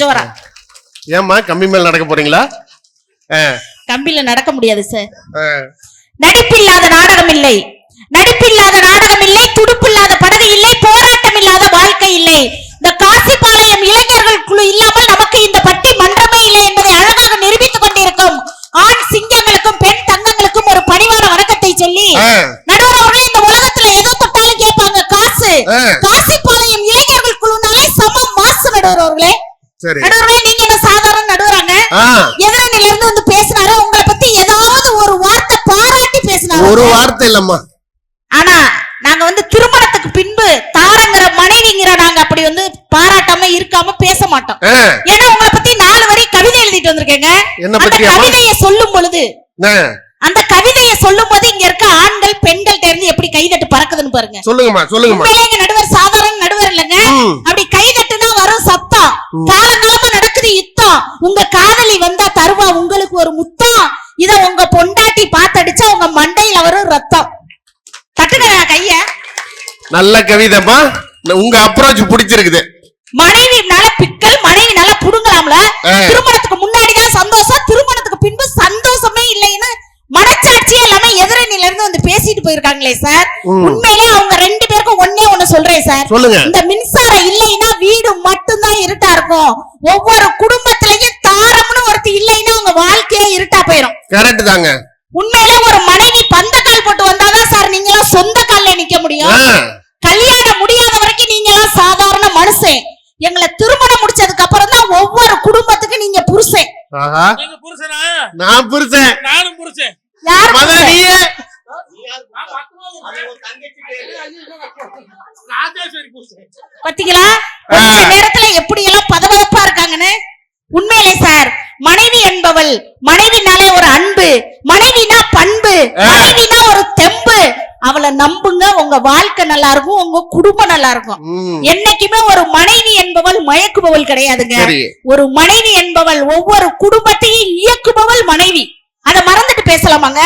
ஜோரா. ஏம்மா கம்பி மேல நடக்க போறீங்களா? ஆ, கம்பியில நடக்க முடியாது சார். நடிப்பில்லாத நாடகம் இல்லை. நடிப்பில்லாத நாடகம் இல்லை துடுப்பில்லாத படகு இல்லை போராட்டம் இல்லாத வாழ்க்கை இல்லை. இந்த காசிப்பாளையம் இளைஞர்கள் குழு இல்லாமல் நமக்கு இந்த பட்டி மன்றமே இல்லை என்பதை அழகாக நிரூபித்துக் கொண்டிருக்கும் ஆண் சிங்கங்களுக்கும் பெண் தங்கங்களுக்கும் ஒரு பணிவான வணக்கத்தை சொல்லி. நடுவர் அவர்களே இந்த உலகத்துல எது தொட்டாலும் கேட்பாங்க காசு. ஆ. காசிப்பாளையம் இளைஞர்கள் குழுனாலே சம மாசு நடுவர் அவர்களே சரி. நடுவர்களே நீங்க என்ன சாதாரண நடுவராங்க? ஆ. எதிரணில இருந்து வந்து பேசினாரு? உங்களை பத்தி ஏதாவது ஒரு வார்த்தை பாராட்டி பேசினாரு? ஒரு வார்த்தை இல்லம்மா. ஆனா நாங்க வந்து திருமணத்துக்கு பின்பு தாரங்கிற மனைவிங்கிற நாங்க அப்படி வந்து பாராட்டாம இருக்காம பேச மாட்டோம். ஏன்னா உங்களை பத்தி நாலு வரி கவிதை எழுதிட்டு வந்திருக்கேங்க. அந்த? கவிதையை சொல்லும் பொழுது அந்த கவிதையை சொல்லும் போது இங்க இருக்க ஆண்கள் பெண்கள்ட்ட இருந்து எப்படி கைதட்டு பறக்குதுன்னு பாருங்க. சொல்லுங்கம்மா சொல்லுங்கம்மா. நடுவர் சாதாரண நடுவர் இல்லைங்க. அப்படி கைதட்டுனா வரும் சத்தம். காலங்காலமா நடக்குது யுத்தம் உங்க காதலி வந்தா தருவா உங்களுக்கு ஒரு முத்தம் இத உங்க பொண்டாட்டி பாத்தடிச்சா உங்க மண்டையில வரும் ரத்தம். தட்டுங்க கைய. நல்ல கவிதைம்மா. உங்க அப்ரோச் பிடிச்சிருக்குது. மனைவினால பிக்கல் மனைவினால புடுங்கலாம்ல. திருமணத்துக்கு முன்னாடி தான் சந்தோஷம் திருமணத்துக்கு பின்பு சந்தோஷமே இல்லைன்னு மனச்சாட்சியே இல்லாம எதிரணில இருந்து வந்து பேசிட்டு போயிருக்காங்களே சார். உண்மையிலே அவங்க ரெண்டு பேருக்கும் ஒன்னே ஒண்ணு சொல்றேன் சார். சொல்லுங்க. இந்த மின்சாரம் இல்லைன்னா வீடு மட்டும்தான் இருட்டா இருக்கும். ஒவ்வொரு குடும்பத்திலையும் தாரம்னு ஒருத்தி இல்லைன்னா உங்க வாழ்க்கையே இருட்டா போயிரும். கரெக்ட் தாங்க. உண்மையிலே ஒரு மனைவி பந்த கால் போட்டு வந்தாதான் சார் நீங்க எல்லாம் சொந்த கால்ல நிக்க முடியும். கல்யாணம் முடியாத வரைக்கும் நீங்க எல்லாம் சாதாரண மனுஷன் எங்களை திருமணம் முடிச்சதுக்கு அப்புறம் தான் ஒவ்வொரு குடும்பத்துக்கு நீங்க புருஷன் புருஷனா? நான் புரிச்சேன் நானும் புருஷன். பாத்தீங்களா? நேரத்துல எப்படி எல்லாம் பதவதப்பா இருக்காங்கன்னு? உண்மையிலே சார் மனைவி என்பவள் மனைவினாலே ஒரு அன்பு மனைவினா பண்பு மனைவினா ஒரு தெம்பு. அவளை நம்புங்க உங்க வாழ்க்கை நல்லா இருக்கும் உங்க குடும்பம் நல்லா இருக்கும் என்னைக்குமே ஒரு மனைவி என்பவள் மயக்குபவள் கிடையாதுங்க. ஒரு மனைவி என்பவள் ஒவ்வொரு குடும்பத்தையும் இயக்குபவள் மனைவி. அத மறந்துட்டு பேசலாமாங்க?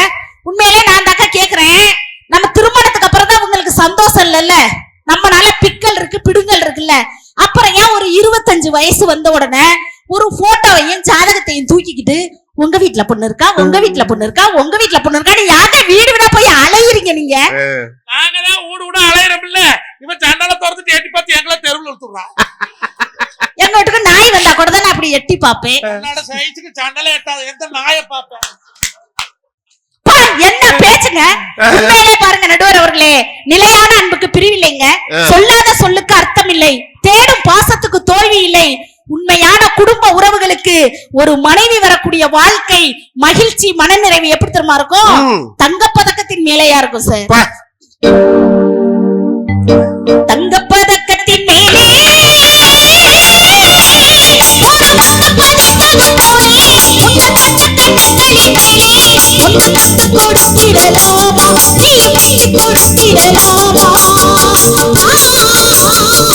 உண்மையிலே நான் தாக்கா கேக்குறேன். நம்ம திருமணத்துக்கு அப்புறம் தான் உங்களுக்கு சந்தோஷம் இல்லைல்ல? நம்மனால பிக்கல் இருக்கு பிடுங்கல் இருக்குல்ல? அப்புறம் ஏன் ஒரு இருபத்தஞ்சு வயசு வந்த உடனே ஒரு போட்டோவையும் ஜாதகத்தையும் தூக்கிக்கிட்டு உங்க வீட்ல பொண்ணு இருக்கா? உங்க வீட்ல பொண்ணு இருக்கா? உங்க வீட்ல பொண்ணு இருக்கான்னு யார்கிட்ட வீடு விட போய் அலையுறீங்க நீங்க? நாங்க தான் ஊடு ஊட அலையிறோம் இல்ல இவன் சண்டால திறந்துட்டு எட்டி பார்த்து எங்களை தெருவில் எடுத்துடுறான் எங்க வீட்டுக்கு நாய் வந்தா கூட சைஸுக்கு சண்டால எட்டாது. எந்த நாயை பார்ப்பேன் என்ன பேச்சுங்க உண்மையிலே பாருங்க நடுவர் அவர்களே. நிலையான அன்புக்கு பிரிவில்லைங்க. சொல்லாத சொல்லுக்கு அர்த்தம் இல்லை தேடும் பாசத்துக்கு தோல்வி இல்லை. உண்மையான குடும்ப உறவுகளுக்கு ஒரு மனைவி வரக்கூடிய வாழ்க்கை மகிழ்ச்சி மனநிறைவு எப்படி தெரியுமா இருக்கும்? ம். தங்கப்பதக்கத்தின் மேலேயா இருக்கும் சார்? பா. தங்கப்பதக்கத்தின்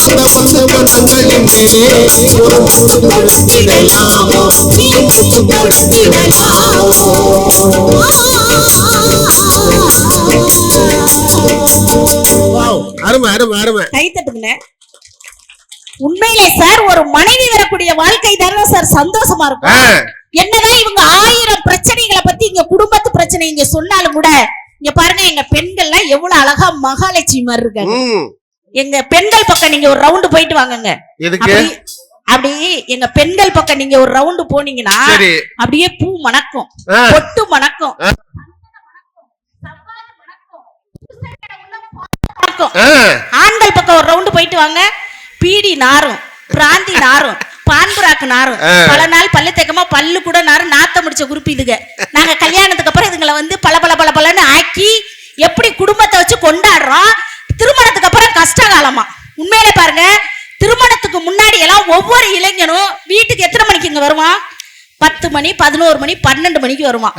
அந்த வந்த மனங்களின் மேலே ஒரு முத்து கொடுத்திடலாமோ நீ முத்து வாவ், அருமை அருமை அருமை. கை தட்டுங்க உண்மையிலே சார் ஒரு மனைவி வரக்கூடிய வாழ்க்கை தானே சார் சந்தோஷமா இருக்கும். என்னதான் இவங்க ஆயிரம் பிரச்சனைகளை பத்தி இங்க குடும்பத்து பிரச்சனை இங்க சொன்னாலும் கூட இங்க பாருங்க எங்க பெண்கள்லாம் எவ்வளவு அழகா மகாலட்சுமி மாதிரி இருக்காங்க. ம், எங்க பெண்கள் பக்கம் நீங்க ஒரு ரவுண்டு போயிட்டு வாங்கங்க. அப்படி எங்க பெண்கள் பக்கம் நீங்க ஒரு ரவுண்டு போனீங்கன்னா அப்படியே பூ மணக்கும். பொட்டு மணக்கும். ஆண்கள் பக்கம் ஒரு ரவுண்டு போயிட்டு வாங்க. பீடி நாரும் பிராந்தி நாரும் பான்புராக்கு நாரும். பல நாள் பல்லு தேக்கமா பல்லு கூட நாரும் நாத்த முடிச்ச குரூப் இதுங்க. நாங்க கல்யாணத்துக்கு அப்புறம் இதுங்களை வந்து பல பல பல பலன்னு ஆக்கி எப்படி குடும்பத்தை வச்சு கொண்டாடுறோம் திருமணத்துக்கு அப்புறம் கஷ்ட காலமா. உண்மையிலே பாருங்க திருமணத்துக்கு முன்னாடி எல்லாம் ஒவ்வொரு இளைஞனும் வீட்டுக்கு எத்தனை மணிக்கு இங்க வருவான் பத்து மணி பதினோரு மணி பன்னெண்டு மணிக்கு வருவான்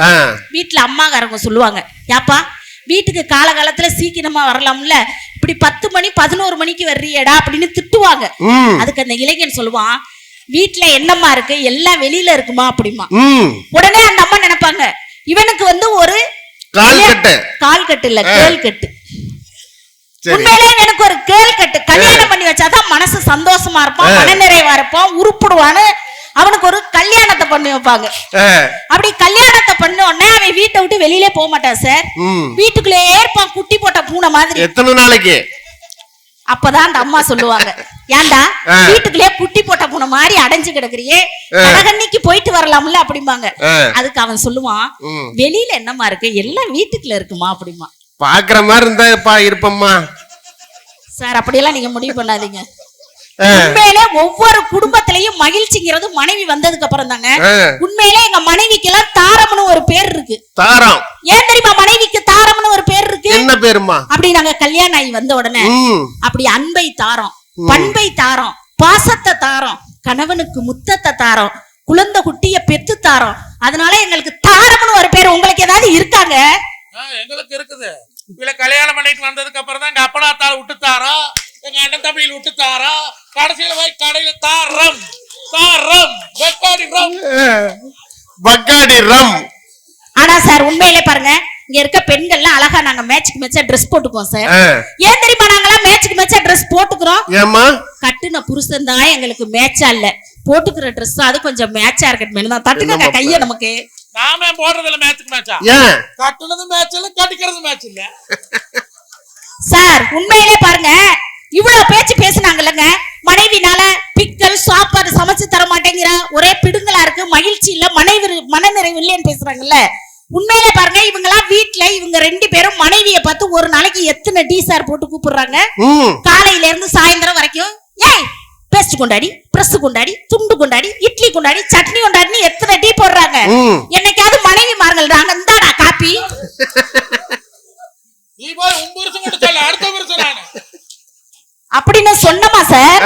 வீட்டுல அம்மாக்காரங்க சொல்லுவாங்க ஏப்பா வீட்டுக்கு காலகாலத்துல சீக்கிரமா வரலாம்ல? இப்படி பத்து மணி பதினோரு மணிக்கு வர்றியடா அப்படின்னு திட்டுவாங்க. அதுக்கு அந்த இளைஞன் சொல்லுவான் வீட்டுல என்னம்மா இருக்கு? எல்லாம் வெளியில இருக்குமா? அப்படிமா உடனே அந்த அம்மா நினைப்பாங்க இவனுக்கு வந்து ஒரு கால் கட்டு. இல்ல கேள் கட்டு. உண்மையிலே எனக்கு ஒரு கேள் கட்டு. கல்யாணம் பண்ணி வச்சாதான் மனசு சந்தோஷமா இருப்பான் மனநிறைவா இருப்பான் உருப்படுவான்னு அவனுக்கு ஒரு கல்யாணத்தை பண்ணி வைப்பாங்க. அப்படி கல்யாணத்தை பண்ண உடனே அவன் வீட்டை விட்டு வெளியிலே போக மாட்டான் சார். ம். வீட்டுக்குள்ளே இருப்பான் குட்டி போட்ட பூனை மாதிரி. எத்தனை நாளைக்கு? அப்பதான் அந்த அம்மா சொல்லுவாங்க. ஏன்டா ஆ. வீட்டுக்குள்ளே குட்டி போட்ட பூனை மாதிரி அடைஞ்சு கிடக்குறியே? கடகன்னிக்கு போயிட்டு வரலாம்ல அப்படிம்பாங்க. அதுக்கு அவன் சொல்லுவான். வெளியில என்னம்மா இருக்கு? எல்லாம் வீட்டுக்குள்ள இருக்குமா? அப்படிமா பாக்குற மாதிரி இருந்தா இருப்பம்மா? சார் அப்படியெல்லாம் நீங்க முடிவு பண்ணாதீங்க. உண்மையிலே ஒவ்வொரு குடும்பத்திலையும் மகிழ்ச்சிங்கிறது மனைவி வந்ததுக்கு அப்புறம் தாங்க உண்மையிலே எங்க மனைவிக்கு எல்லாம் தாரம்னு ஒரு பேர் இருக்கு. தாரம். ஏன் தெரியுமா மனைவிக்கு தாரம்னு ஒரு பேர் இருக்கு? என்ன பேருமா? அப்படி நாங்க கல்யாணம் ஆகி வந்த உடனே. அப்படி அன்பை தாரோம் பண்பை தாரோம் பாசத்தை தாரோம் கணவனுக்கு முத்தத்தை தாரோம் குழந்தை குட்டிய பெத்து தாரோம். அதனால எங்களுக்கு தாரம்னு ஒரு பேர் உங்களுக்கு ஏதாவது இருக்காங்க? ஆ, எங்களுக்கு இருக்குது. இவளை கல்யாணம் பண்ணிட்டு வந்ததுக்கு அப்புறம் தான் எங்க அப்பனாத்தாள் விட்டுத்தாரோ? எங்க அண்ணன் தம்பியில் விட்டுத்தாரோ? கடைசியில போய் கடையில தாரம் தாரம் வெக்காடி ரம். பக்காடி ரம். ஆனா சார் உண்மையிலே பாருங்க இங்க இருக்க பெண்கள்லாம் அழகா நாங்க மேட்ச்க்கு மேட்சா ட்ரெஸ் போட்டுக்குவோம் சார். ஏன் தெரியுமா நாங்கெல்லாம் மேட்ச்க்கு மேட்சா ட்ரெஸ் போட்டுக்கிறோம்? ஏம்மா? கட்டுன புருஷன் தான் எங்களுக்கு மேட்சா இல்ல. போட்டுக்கிற ட்ரெஸ் அது கொஞ்சம் மேட்சா இருக்கட்டும் தான். தட்டுங்க கைய நமக்கு. நாம போடுறதுல மேட்சுக்கு மேட்சா ஏன்? கட்டுனது மேட்ச் இல்ல கட்டிக்கிறது மேட்ச் இல்ல. சார் உண்மையிலே பாருங்க இவ்வளவு பேச்சு பேசுனாங்கல்லங்க மனைவினால பிக்கல் சாப்பாடு சமைச்சு தர மாட்டேங்கிற ஒரே பிடுங்கலா இருக்கு. மகிழ்ச்சி இல்ல மனைவி மனநிறைவு இல்லைன்னு பேசுறாங்கல்ல. உண்மையிலே பாருங்க இவங்க எல்லாம் வீட்டுல இவங்க ரெண்டு பேரும் மனைவிய பார்த்து ஒரு நாளைக்கு எத்தனை டீ சார் போட்டு கூப்பிடுறாங்க? ம். காலையில இருந்து சாயந்தரம் வரைக்கும். ஏய் பேஸ்ட் கொண்டாடி பிரஸ் கொண்டாடி துண்டு கொண்டாடி இட்லி கொண்டாடி சட்னி கொண்டாடின்னு எத்தனை டீ போடுறாங்க? ம். என்னைக்காவது மனைவி மார்கள் நாங்க இந்தாடா காப்பி. நீ போய் உன் புருஷன் அடுத்த புருஷன் அப்படின்னு சொன்னமா சார்.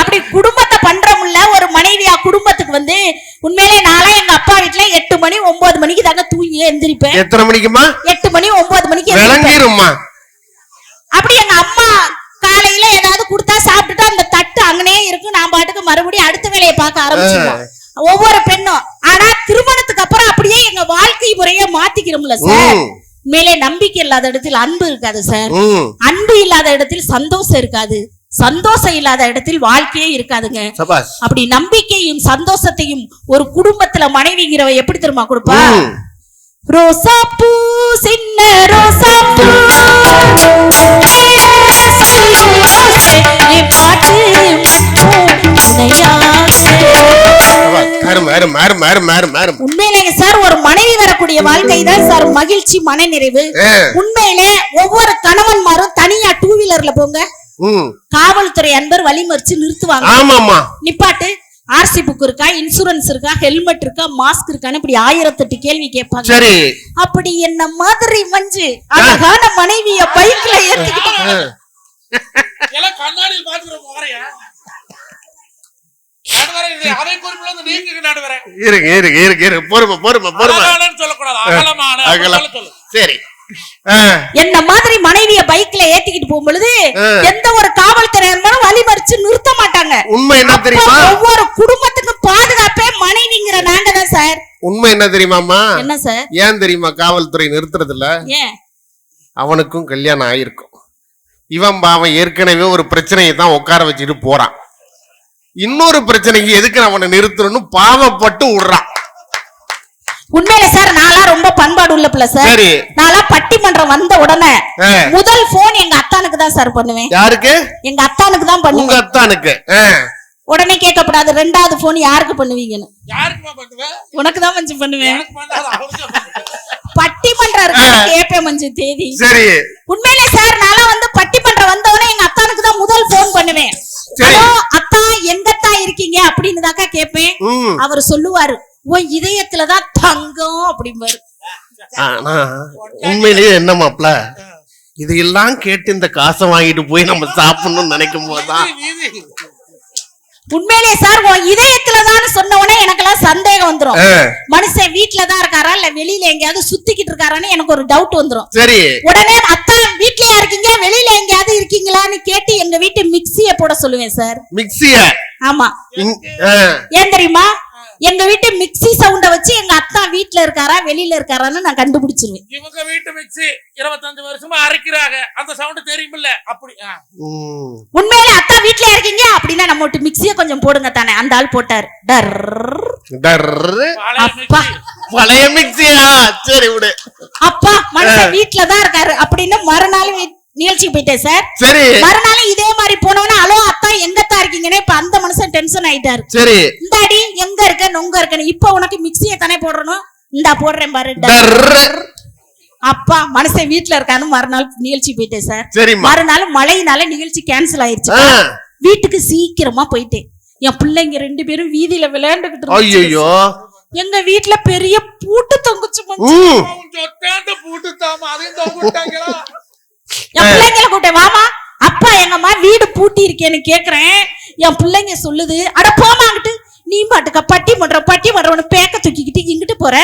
அப்படி குடும்பத்தை பண்றோம்ல ஒரு மனைவியா குடும்பத்துக்கு வந்து உண்மையிலே நான்லாம் எங்க அப்பா வீட்டுல எட்டு மணி ஒன்பது மணிக்கு தாங்க தூங்கி எந்திரிப்பேன். எத்தனை மணிக்குமா எட்டு மணி ஒன்பது மணிக்கு விளங்கிரும்மா. அப்படி எங்க அம்மா காலையில ஏதாவது கொடுத்தா சாப்பிட்டுட்டு அந்த தட்டு அங்கனே இருக்கும் நான் பாட்டுக்கு மறுபடியும் அடுத்த வேலையை பார்க்க ஆரம்பிச்சிருவோம். ஒவ்வொரு பெண்ணும். ஆனா திருமணத்துக்கு அப்புறம் அப்படியே எங்க வாழ்க்கை முறைய மாத்திக்கிறோம்ல சார். மேலே நம்பிக்கை இல்லாத இடத்தில் அன்பு இருக்காது சார் அன்பு இல்லாத இடத்தில் சந்தோஷம் இருக்காது சந்தோஷம் இல்லாத இடத்தில் வாழ்க்கையே இருக்காதுங்க அப்படி நம்பிக்கையும் சந்தோஷத்தையும் ஒரு குடும்பத்துல மனைவிங்கிறவ எப்படி தெரியுமா கொடுப்பா. ரோசா பூ சின்ன ரோசா பூ உண்மையிலேங்க சார் ஒரு மனைவி வரக்கூடிய வாழ்க்கை தான் சார் மகிழ்ச்சி மனநிறைவு. உண்மையிலே ஒவ்வொரு கணவன்மாரும் தனியா டூ வீலர்ல போங்க. ம். காவல்துறை அன்பர் வழிமறிச்சு நிறுத்துவாங்க. நிப்பாட்டு. ஆர்சி புக் இருக்கா இன்சூரன்ஸ் இருக்கா ஹெல்மெட் இருக்கா மாஸ்க் இருக்கான்னு இப்படி ஆயிரத்தெட்டு கேள்வி கேட்பாங்க. சரி. அப்படி என்ன மாதிரி மஞ்சு அழகான மனைவிய பைக்ல ஏத்திக்கிட்டு ஆ. எல்லாம் கண்ணாடியில் பாத்துக்கிற முறையா நடுவரை இது அவை குறிப்பில் வந்து நீங்க நடுவரை இருங்க இருங்க இருங்க இருங்க. பொறுமை பொறுமை பொறுமை. அகலமானன்னு சொல்லக்கூடாது. அகலமான அகலம். சொல்லு சரி. என்ன மாதிரி மனைவிய பைக்ல ஏத்திக்கிட்டு போகும் பொழுது ஆ. எந்த ஒரு காவல்துறை அன்பரும் வழிமறிச்சு நிறுத்த மாட்டாங்க. உண்மை என்ன தெரியுமா? ஒவ்வொரு குடும்பத்துக்கும் பாதுகாப்பே மனைவிங்கிற நாங்க தான் சார் உண்மை என்ன தெரியுமாமா என்ன சார் ஏன் தெரியுமா காவல்துறை நிறுத்துறது இல்ல அவனுக்கும் கல்யாணம் ஆயிருக்கும். இவன் பாவன் ஏற்கனவே ஒரு பிரச்சனையை தான் உட்கார வச்சுட்டு போறான். இன்னொரு பிரச்சனைக்கு எதுக்கு அவனை நிறுத்தணும்னு பாவப்பட்டு விடுறான். உண்மையில சார் நான்லாம் ரொம்ப பண்பாடு உள்ள பிள்ளை சார். சரி. நான்லாம் பட்டிமன்றம் வந்த உடனே. முதல் போன் எங்க அத்தானுக்கு தான் சார் பண்ணுவேன். யாருக்கு? எங்க அத்தானுக்கு தான் உங்க பண்ணுவேன் அத்தானுக்கு. ஆ. உடனே கேட்கப்படாது ரெண்டாவது போன் யாருக்கு பண்ணுவீங்கன்னு. யாருக்குமா பண்ணுவேன்? உனக்கு தான் மஞ்சு பண்ணுவேன். பட்டிமன்றம் இருக்கு கேட்பேன் மஞ்சு தேதி. சரி. உண்மையிலே சார் நான்லாம் வந்து பட்டிமன்றம் வந்தவொடனே எங்க அத்தானுக்கு தான் முதல் போன் பண்ணுவேன். அத்தா எங்கத்தா இருக்கீங்க? அப்படின்னு தாக்கா கேட்பேன் அவர் சொல்லுவாரு உன் இதயத்துலதான் தங்கம் அப்படிம்பாரு. ஆனா உண்மையிலேயே என்ன மாப்ள இதையெல்லாம் கேட்டு இந்த காசை வாங்கிட்டு போய் நம்ம சாப்பிடணும்னு நினைக்கும் போதுதான். உண்மையிலே சார் உன் இதயத்துலதான் சொன்ன உடனே எனக்கெல்லாம் சந்தேகம் வந்துரும். மனுஷன் வீட்டுல தான் இருக்காரா இல்ல வெளியில எங்கேயாவது சுத்திக்கிட்டு இருக்காரான்னு எனக்கு ஒரு டவுட் வந்துரும். சரி. உடனே அத்தா வீட்லயா இருக்கீங்க? வெளியில எங்கேயாவது இருக்கீங்களான்னு கேட்டு எங்க வீட்டு மிக்ஸிய போட சொல்லுவேன் சார். மிக்சிய ஆமா. ஏன் தெரியுமா? எங்க வீட்டு மிக்ஸி சவுண்ட வச்சு எங்க அத்தா வீட்ல இருக்காரா வெளியில இருக்காரான்னு நான் கண்டுபிடிச்சிருவேன். இவங்க வீட்டு மிக்ஸி இருபத்தஞ்சு வருஷமா அரைக்கிறாங்க. அந்த சவுண்ட் தெரியுமில்ல? அப்படி. உண்மையிலே அத்தா வீட்ல இருக்கீங்க? அப்படின்னா நம்ம வீட்டு மிக்ஸியை கொஞ்சம் போடுங்க தானே. அந்த ஆள் போட்டார். டர். பழைய அப்பா. மிக்ஸி. பழைய மிக்சியா சரி விடு. அப்பா மனுஷன் வீட்ல தான் இருக்காரு. அப்படின்னு மறுநாள் நிகழ்ச்சிக்கு போயிட்டேன் சார் சரி. மறுநாள் இதே மாதிரி போனவன அலோ அத்தா எங்கத்தா இருக்கீங்கன்னு இப்ப அந்த மனுஷன் டென்ஷன் ஆயிட்டாரு. சரி. இந்த அடி எங்க இருக்க நொங்க இருக்கன்னு. இப்ப உனக்கு மிக்ஸியை தானே போடணும்? இந்தா போடுறேன் பாரு. அப்பா மனுஷன் வீட்ல இருக்கான்னு மறுநாள் நிகழ்ச்சி போயிட்டேன் சார் மறுநாள் மழையினால நிகழ்ச்சி கேன்சல் ஆயிருச்சு. வீட்டுக்கு சீக்கிரமா போயிட்டேன். என் பிள்ளைங்க ரெண்டு பேரும் வீதியில விளையாண்டுகிட்டு. ஐயோ எங்க வீட்ல பெரிய பூட்டு தொங்குச்சு பூட்டு தாமா அதையும் தொங்கிட்டாங்களா? என் பிள்ளைங்கள கூட்டேன் வாமா அப்பா எங்கம்மா வீடு பூட்டி இருக்கேன்னு கேக்குறேன். என் பிள்ளைங்க சொல்லுது அட போமாங்கிட்டு நீ பாட்டுக்க பட்டி பண்ற பட்டி பண்றவனு பேக்க தூக்கிக்கிட்டு இங்கிட்டு போற.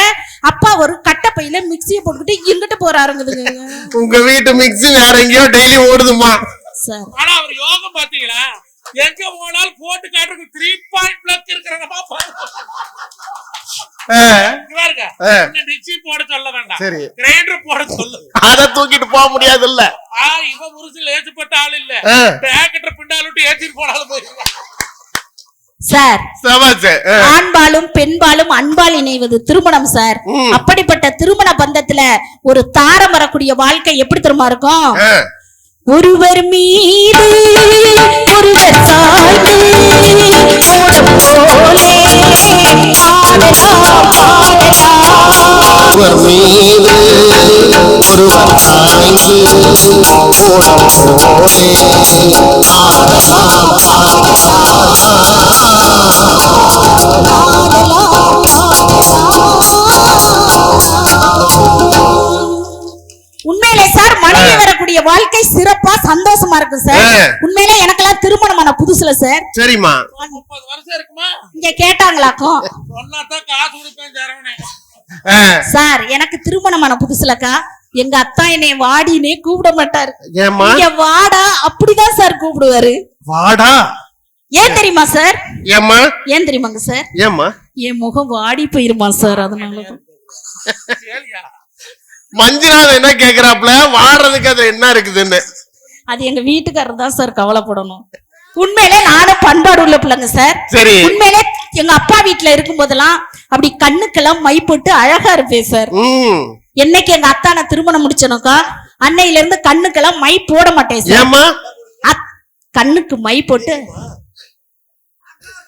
அப்பா ஒரு கட்டை பையில மிக்சியை போட்டுக்கிட்டு இங்கிட்டு போறாருங்குதுங்க. உங்க வீட்டு மிக்ஸி வேற எங்கேயோ டெய்லி ஓடுதுமா சார். ஆனா அவர் யோகம் பாத்தீங்களா எங்க போனாலும் போட்டு காட்டுறதுக்கு த்ரீ பாயிண்ட் ஆ. இன்னும் மிக்ஸி போட சொல்ல வேண்டாம். சரி. கிரைண்டர் போட சொல்லு. அத தூக்கிட்டு போக முடியாதுல்ல. ஆ இவ முருசில் ஏச்சுப்பட்ட ஆள் இல்ல. ஆ. பேக்கெட்ட பிண்டால் விட்டு ஏச்சிட்டு போனாலும் போயிருக்கான் சார் ஆண்பாலும் பெண்பாலும் அன்பால் இணைவது திருமணம் சார். அப்படிப்பட்ட திருமண பந்தத்துல ஒரு தாரம் வரக்கூடிய வாழ்க்கை எப்படி தெரியுமா இருக்கும்? ஒருவர் மீது ஒருவர் சாய்ந்து ஓடும் போலே. ஆடலாம் ஆடலாம் ஒருவர் மீது ஒருவர் சாய்ந்து ஓடம் போலே. ஆடலாம் உண்மையிலே வரக்கூடிய வாழ்க்கை சிறப்பா சந்தோஷமா இருக்கு சார். உண்மையிலே எனக்கெல்லாம் திருமணமான புதுசுல சார் சரிம்மா. முப்பது வருஷம் இருக்குமா? இங்க கேட்டாங்களாக்கும் சொன்னாதான் காசு கொடுப்பேன் தரவனே ஆ, சார் எனக்கு திருமணமான புதுசுலக்கா எங்க அத்தா என்னை வாடினே கூப்பிட மாட்டாரு. இங்க வாடா அப்படிதான் சார் கூப்பிடுவாரு. வாடா? ஏன் தெரியுமா சார் ஏம்மா? ஏன் தெரியுமாங்க சார் ஏம்மா? என் முகம் வாடி போயிருமா சார் அதனாலதான் சரியா மஞ்சுநாதன் என்ன கேக்குறாப்ல வாடுறதுக்கு அது என்ன இருக்குதுன்னு. அது எங்க வீட்டுக்காரர் தான் சார் கவலைப்படணும். உண்மையிலே நானும் பண்பாடு உள்ள பிள்ளைங்க சார். சரி. உண்மையிலே எங்க அப்பா வீட்டுல இருக்கும் போதெல்லாம் அப்படி கண்ணுக்கெல்லாம் மை போட்டு அழகா இருப்பேன் சார். என்னைக்கு எங்க அத்தா நான் திருமணம் முடிச்சனோக்கா அன்னையில இருந்து கண்ணுக்கெல்லாம் மை போட மாட்டேன் சார். கண்ணுக்கு மை போட்டு.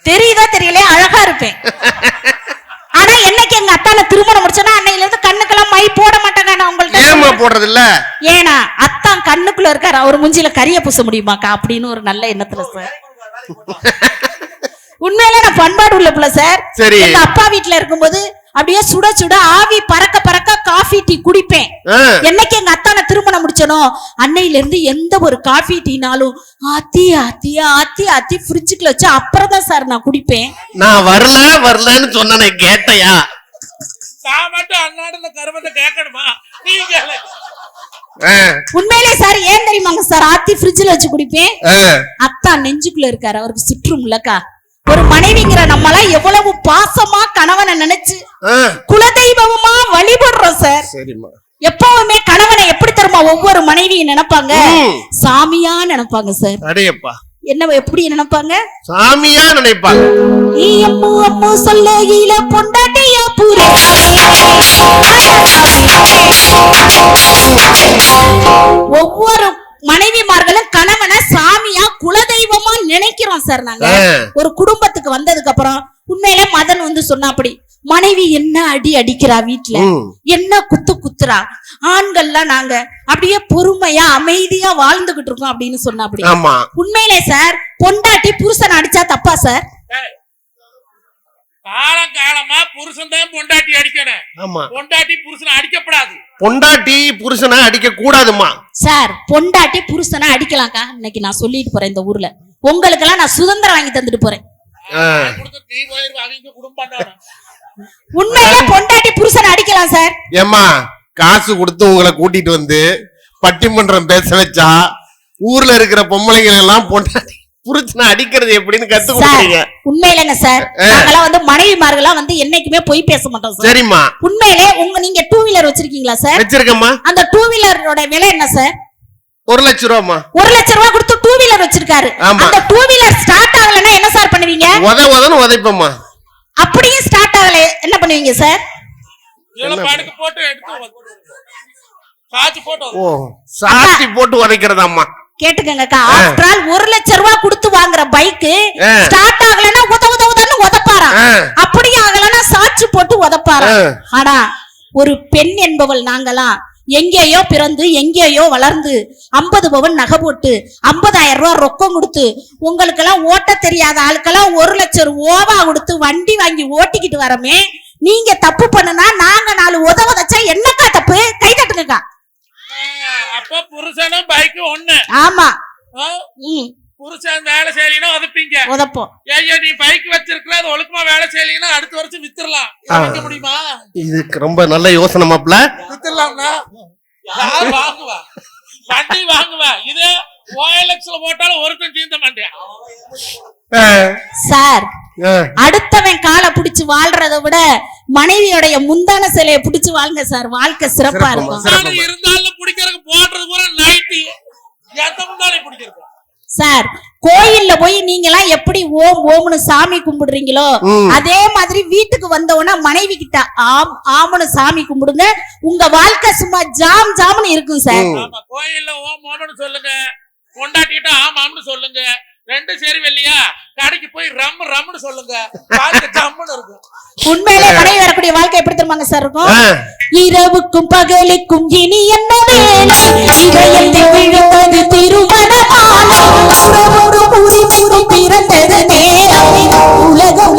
தெரியுதா தெரியல அழகா இருப்பேன். ஆனா என்னைக்கு எங்க அத்தான திருமணம் முடிச்சனா அன்னையில இருந்து கண்ணுக்கெல்லாம் மை போட மாட்டாங்க நான் உங்கள்ட்ட. போடுறது இல்ல ஏன்னா அத்தான் கண்ணுக்குள்ள இருக்காரு. அவர் மூஞ்சில கரிய பூச முடியுமாக்கா அப்படின்னு ஒரு நல்ல எண்ணத்துல சார். உண்மையில நான் பண்பாடு உள்ள பிள்ளை சார். சரி. எங்க அப்பா வீட்டுல இருக்கும்போது அப்படியே சுட சுட ஆவி பறக்க பறக்க காஃபி டீ குடிப்பேன். என்னைக்கு எங்க அத்தான திருமணம் முடிச்சனோ அன்னையில இருந்து எந்த ஒரு காஃபி டீனாலும் ஆத்தி ஆத்தி ஆத்தி ஆத்தி ஃப்ரிட்ஜுக்குள்ள வச்சு அப்புறம் தான் சார் நான் குடிப்பேன். நான் வரல வரலன்னு சொன்னனே கேட்டையா? நான் மட்டும் அண்ணாடுல கருமத்தை கேட்கணுமா? நீங்க கேளு. ஆ, உண்மையிலே சார் ஏன் தெரியுமாங்க சார் ஆத்தி ஃப்ரிட்ஜ்ல வச்சு குடிப்பேன். அத்தா நெஞ்சுக்குள்ள இருக்காரு அவருக்கு சுற்றும் இல்லக்கா ஒரு மனைவிங்கிற நம்மளாம் எவ்வளவு பாசமா கணவனை நினைச்சு. குலதெய்வமா வழிபடுறோம் சார். சரிம்மா. எப்பவுமே கணவனை எப்படி தருமா ஒவ்வொரு மனைவியும் நினைப்பாங்க. சாமியா நினைப்பாங்க சார். அடையப்பா. என்ன எப்படி நினைப்பாங்க? சாமியா நினைப்பாங்க. நீ அம்மு அம்மு சொல்லையில பொண்டாட்டியா பூரே? ஒவ்வொரு மனைவிமார்களும் கணவனை சாமியா குலதெய்வமா நினைக்கிறோம் சார் நாங்க. ஒரு குடும்பத்துக்கு வந்ததுக்கு அப்புறம் உண்மையிலே மதன் வந்து சொன்னாப்படி மனைவி என்ன அடி அடிக்கிறா வீட்டுல. என்ன குத்து குத்துறா? ஆண்கள்லாம் நாங்க அப்படியே பொறுமையா அமைதியா வாழ்ந்துகிட்டு இருக்கோம் அப்படின்னு சொன்னாப்படி ஆமா. உண்மையிலே சார் பொண்டாட்டி புருஷன் அடிச்சா தப்பா சார்? ஏய், காலம் காலமா புருஷன் தான் பொண்டாட்டி அடிக்கணும். ஆமா. பொண்டாட்டி புருஷனை அடிக்கப்படாது. பொண்டாட்டி புருஷனை அடிக்க கூடாதுமா சார் பொண்டாட்டி புருஷனை அடிக்கலாம்க்கா. இன்னைக்கு நான் சொல்லிட்டு போறேன் இந்த ஊர்ல. உங்களுக்கெல்லாம் நான் சுதந்திரம் வாங்கி தந்துட்டு போறேன். உண்மையில பொண்டாட்டி புருஷனை அடிக்கலாம் சார். ஏம்மா காசு கொடுத்து உங்களை கூட்டிட்டு வந்து பட்டிமன்றம் பேச வச்சா ஊர்ல இருக்கிற பொம்பளைங்க எல்லாம் பொண்டாட்டி புருஷனை அடிக்கிறது எப்படின்னு கத்து கொடுக்குறீங்க. உண்மையிலங்க சார்? நாங்கெல்லாம் வந்து மனைவிமார்கள்லாம் வந்து என்னைக்குமே பொய் பேச மாட்டோம் சார். சரிம்மா. உண்மையிலே உங்க நீங்க டூ வீலர் வச்சிருக்கீங்களா சார்? வச்சிருக்கம்மா. அந்த டூ வீலரோட விலை என்ன சார்? ஒரு லட்ச ரூபாம்மா. ஒரு லட்சம் ரூபாய் கொடுத்து டூ வீலர் வச்சிருக்காரு. அந்த டூ வீலர் ஸ்டார்ட் ஆகலைன்னா என்ன சார் பண்ணுவீங்க? உத உதன்னு உதைப்பம்மா. அப்படியே ஸ்டார்ட் ஆகல. என்ன பண்ணுவீங்க சார்? போட்டு எடுத்து. காய்ச்சி போட்டு சாத்தி போட்டு உதைக்கிறதாம்மா. கேட்டுக்கங்கக்கா ஆஃப்டர் ஆல் ஒரு லட்சம் ரூபாய் கொடுத்து வாங்குற பைக்கு ஆ. ஸ்டார்ட் ஆகலைன்னா உத உத உதன்னு உதப்பாராம் ஆ. அப்படியே ஆகலைன்னா சாட்சி போட்டு உதப்பாராம். ஆனா ஒரு பெண் என்பவள் நாங்களாம் எங்கேயோ பிறந்து எங்கேயோ வளர்ந்து ஐம்பது பவன் நகை போட்டு ஐம்பதாயிரம் ரூபாய் ரொக்கம் கொடுத்து உங்களுக்கெல்லாம் ஓட்ட தெரியாத ஆளுக்கெல்லாம் ஒரு லட்சம் ஓவா கொடுத்து வண்டி வாங்கி ஓட்டிக்கிட்டு வரமே நீங்க தப்பு பண்ணுனா நாங்க நாலு உத உதச்சா என்னக்கா தப்பு கை தட்டுங்கக்கா அப்ப புருஷனும் பைக்கு ஒண்ணு. ஆமா. புருஷன் வேலை செய்யலைன்னா உதப்பீங்க. உதப்போம். ஐயா நீ பைக் வச்சிருக்கிற அது ஒழுக்கமா வேலை செய்யலைன்னா அடுத்த வருஷம் வித்துடலாம். வைக்க முடியுமா? இதுக்கு ரொம்ப நல்ல யோசனை மாப்ள வித்துடலாம்னா? யார் வாங்குவா? வண்டி வாங்குவா? இது ஓஎல்எக்ஸ்ல போட்டாலும் ஒருத்தன் தீந்த மாட்டேன் சார் அடுத்தவன் காலை புடிச்சு வாழ்றத விட மனைவியோடைய முந்தான சிலையை புடிச்சு வாழ்ங்க சார். வாழ்க்கை சிறப்பா இருக்கும். இருந்தாலும் போடுறது நைட்டி சார் கோயில்ல போய் நீங்க எல்லாம் எப்படி ஓம் ஓம்னு சாமி கும்பிடுறீங்களோ. அதே மாதிரி வீட்டுக்கு வந்தவொடனே மனைவி கிட்ட ஆம் ஆம்னு சாமி கும்பிடுங்க. உங்க வாழ்க்கை சும்மா ஜாம் ஜாம்னு இருக்கும் சார். கோயில்ல ஓம் ஓம்னு சொல்லுங்க. கொண்டாட்டிட்டு ஆமாம்னு சொல்லுங்க. ரெண்டு சரி வெள்ளியா கடைக்கு போய் ரம் ரம்னு சொல்லுங்க. வாழ்க்கை ஜம்முன்னு இருக்கும். உண்மையிலே மனைவி வரக்கூடிய வாழ்க்கை எப்படி தெரியுமாங்க சார் இருக்கும். இரவுக்கும் பகலுக்கும் இனி என்ன வேலை? இதயத்தில் விழுந்தது திருமண மாலை உறவோடு முறி பிறந்தது நேரம். உலகம்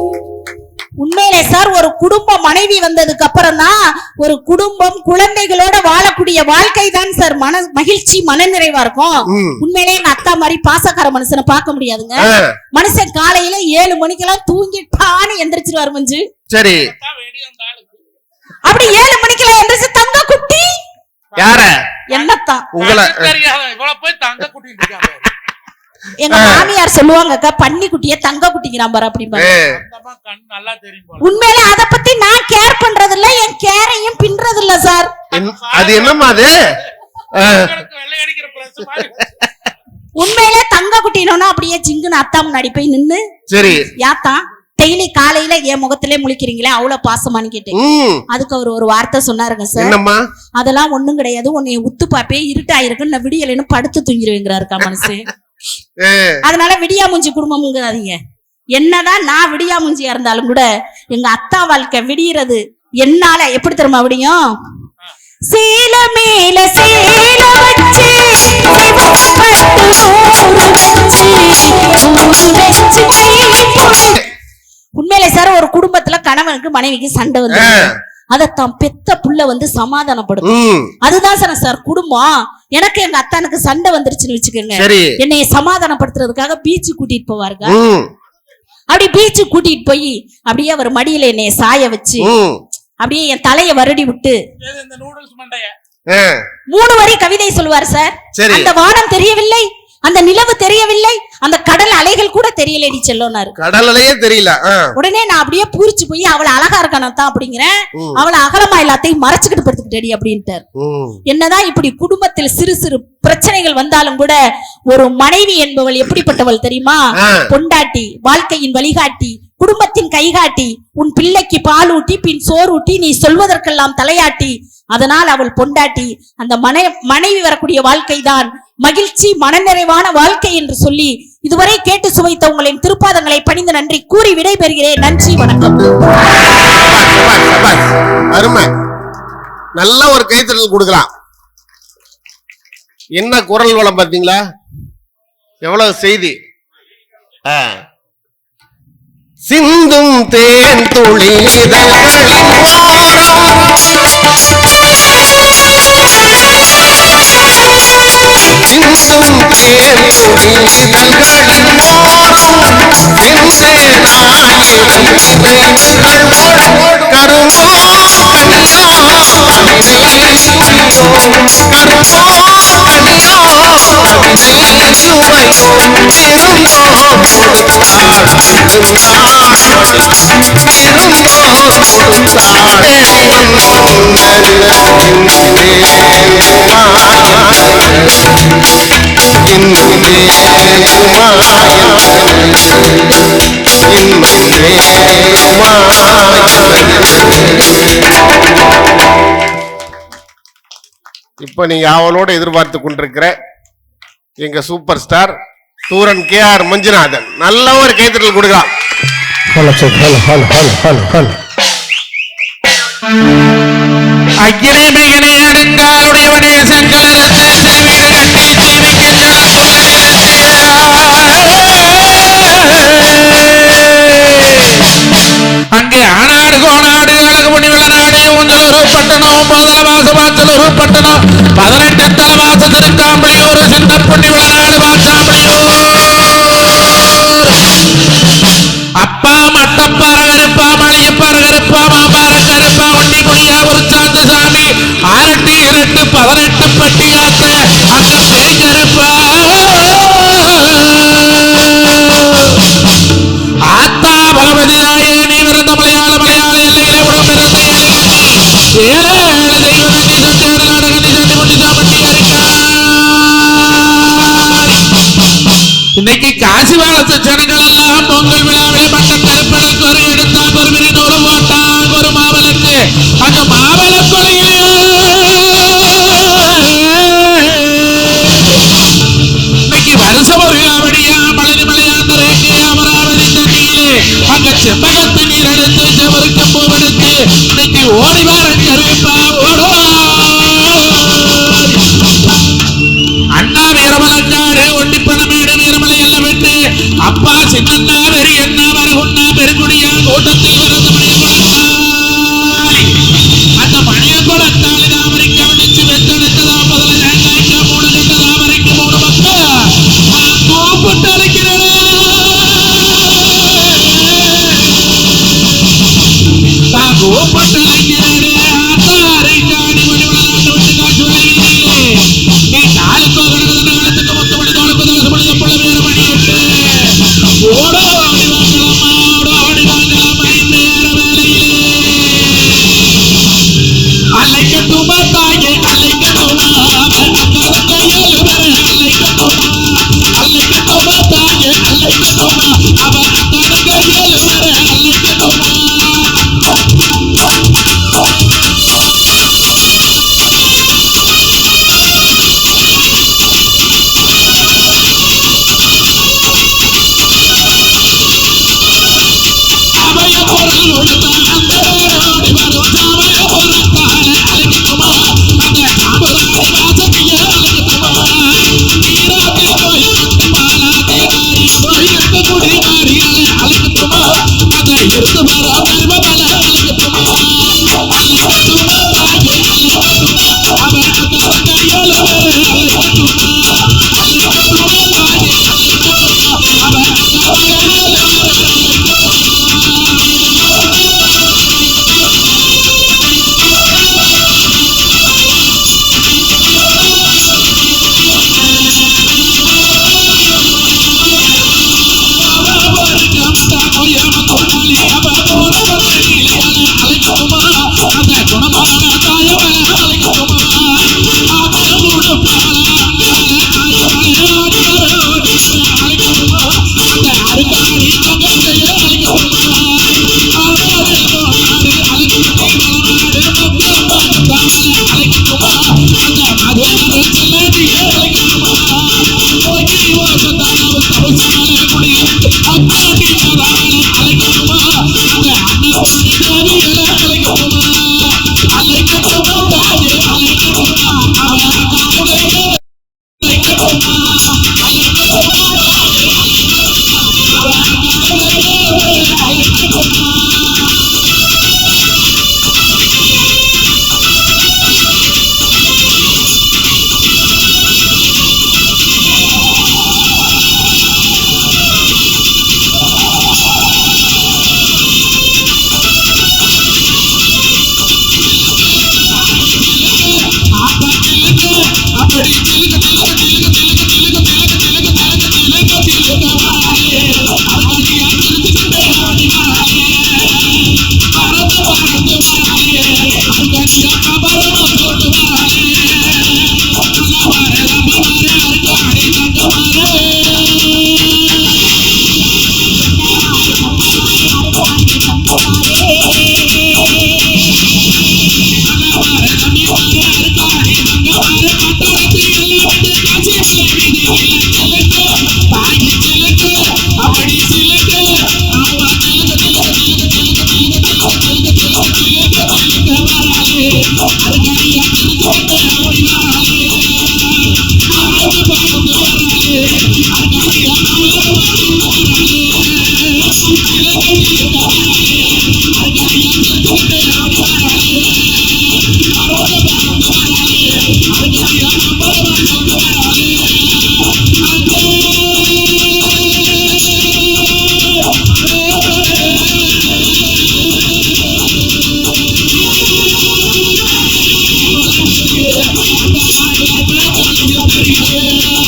உண்மையிலே சார் ஒரு குடும்ப மனைவி வந்ததுக்கு அப்புறம் தான் ஒரு குடும்பம் குழந்தைகளோட வாழக்கூடிய வாழ்க்கை தான் சார் மன மகிழ்ச்சி மனநிறைவா இருக்கும். உண்மையிலே எங்க அத்தா மாதிரி பாசக்கார மனுஷனை பார்க்க முடியாதுங்க. மனுஷன் காலையில ஏழு மணிக்கெல்லாம் தூங்கிட்டான்னு எந்திரிச்சிருவாரு மஞ்சு. சரி. அப்படி ஏழு மணிக்கெல்லாம் எந்திரிச்சு தங்க குட்டி. யார? என்னத்தான் உங்களை போய் தங்க இருக்காங்க. எங்க மாமியார் சொல்லுவாங்கக்கா பன்னி குட்டிய தங்க குட்டிங்கிறான் பாரு போல. உண்மையிலே அத பத்தி நான் கேர் பண்றது இல்ல என் கேரையும் பின்றது இல்ல சார் அது என்னம்மா அது? உண்மையிலே தங்க குட்டினோன்னா அப்படியே ஜிங்குன்னு அத்தா முன்னாடி போய் நின்னு சரி. யாத்தா டெய்லி காலையில என் முகத்திலே முழிக்கிறீங்களே அவ்வளவு பாசமான்னு கேட்டேன். அதுக்கு அவர் ஒரு வார்த்தை சொன்னாருங்க சார். அதெல்லாம் ஒண்ணும் கிடையாது உன்னை உத்து பாப்பே இருட்டாயிருக்குன்னு விடியலைன்னு படுத்து தூங்கிடுவேங்கிறாருக்கா ஏ, அதனால விடியா மூஞ்சி குடும்பம்ங்கிறாதீங்க என்னதான் நான் விடியா மூஞ்சியா இருந்தாலும் கூட எங்க அத்தா வாழ்க்கை விடியறது என்னால எப்படி தெரியுமா விடியும்? சேல மேல சேல வச்சு. உண்மையிலே சார் ஒரு குடும்பத்துல கணவனுக்கு மனைவிக்கு சண்டை வந்து ஆ. அதத்தான் பெத்த புள்ள வந்து சமாதானப்படுத்தும். அதுதான் சார் சார் குடும்பம். எனக்கு எங்க அத்தானுக்கு சண்டை வந்துருச்சுன்னு வச்சுக்கோங்க. என்னைய சமாதானப்படுத்துறதுக்காக பீச்சு கூட்டிட்டு போவாருங்க. அப்படி பீச்சு கூட்டிட்டு போய் அப்படியே அவர் மடியில என்னைய சாய வச்சு அப்படியே என் தலைய வருடி விட்டு ஏது இந்த நூடுல்ஸ் மண்டைய. ஆ, மூணு வரி கவிதை சொல்லுவார் சார். சரி. அந்த வானம் தெரியவில்லை அந்த நிலவு தெரியவில்லை அந்த கடல் அலைகள் கூட தெரியலடி செல்லோனாரு. கடலையே தெரியல ஆ, உடனே நான் அப்படியே பூரிச்சு போய் அவளை அழகா இருக்கானத்தான் அப்படிங்கிறேன். ம், அவளை அகலமா எல்லாத்தையும் மறைச்சுக்கிட்டு படுத்துக்கிட்டடி அப்படின்ட்டார். என்னதான் இப்படி குடும்பத்தில் சிறு சிறு பிரச்சனைகள் வந்தாலும் கூட ஒரு மனைவி என்பவள் எப்படிப்பட்டவள் தெரியுமா. பொண்டாட்டி வாழ்க்கையின் வழிகாட்டி குடும்பத்தின் கைகாட்டி உன் பிள்ளைக்கு பால் ஊட்டி பின் சோறு ஊட்டி நீ சொல்வதற்கெல்லாம் தலையாட்டி அதனால் அவள் பொண்டாட்டி. அந்த மனை மனைவி வரக்கூடிய வாழ்க்கை தான் மகிழ்ச்சி மனநிறைவான வாழ்க்கை என்று சொல்லி இதுவரை கேட்டு சுவைத்த உங்களின் திருப்பாதங்களை பணிந்து நன்றி கூறி விடைபெறுகிறேன். நன்றி வணக்கம். அருமை. நல்ல ஒரு கைத்தட்டல் கொடுக்கலாம். என்ன குரல் வளம் பார்த்தீங்களா? எவ்வளவு செய்தி? ஆ. சிந்தும் தேன் துளி சிந்தும் தேன் துளி இதழ்களின் ஓரம் எந்தே நாயகன் கருங்கோடி கருங்கோடி இப்போ நீ அவளோட எதிர்பார்த்து கொண்டிருக்கிற எங்க superstar Sooran K R Manjunathan. நல்ல ஒரு கைத்தட்டல் கொடுக்கலாம். அக்கினை மிகினை அடங்காருடையவனே சங்காரத்தானே வீரனே அங்கே ஆனாடு கோனாடு அழகுமணி விளநாடு உந்தலூர் பட்டணம் பாதலவாசு பாத்தலூர் பட்டணம். തരക്കാമ്പഴിയൂർ ചിന്തപ്പുണ്ണിവിളനാട് நல்ல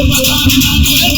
இருக்க கைது கொடுப்பேன் அந்த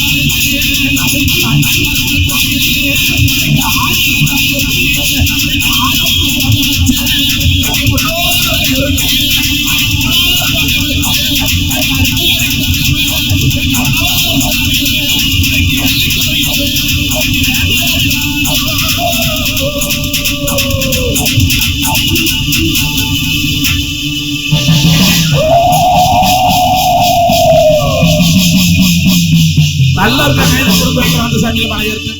பழைய இருக்கு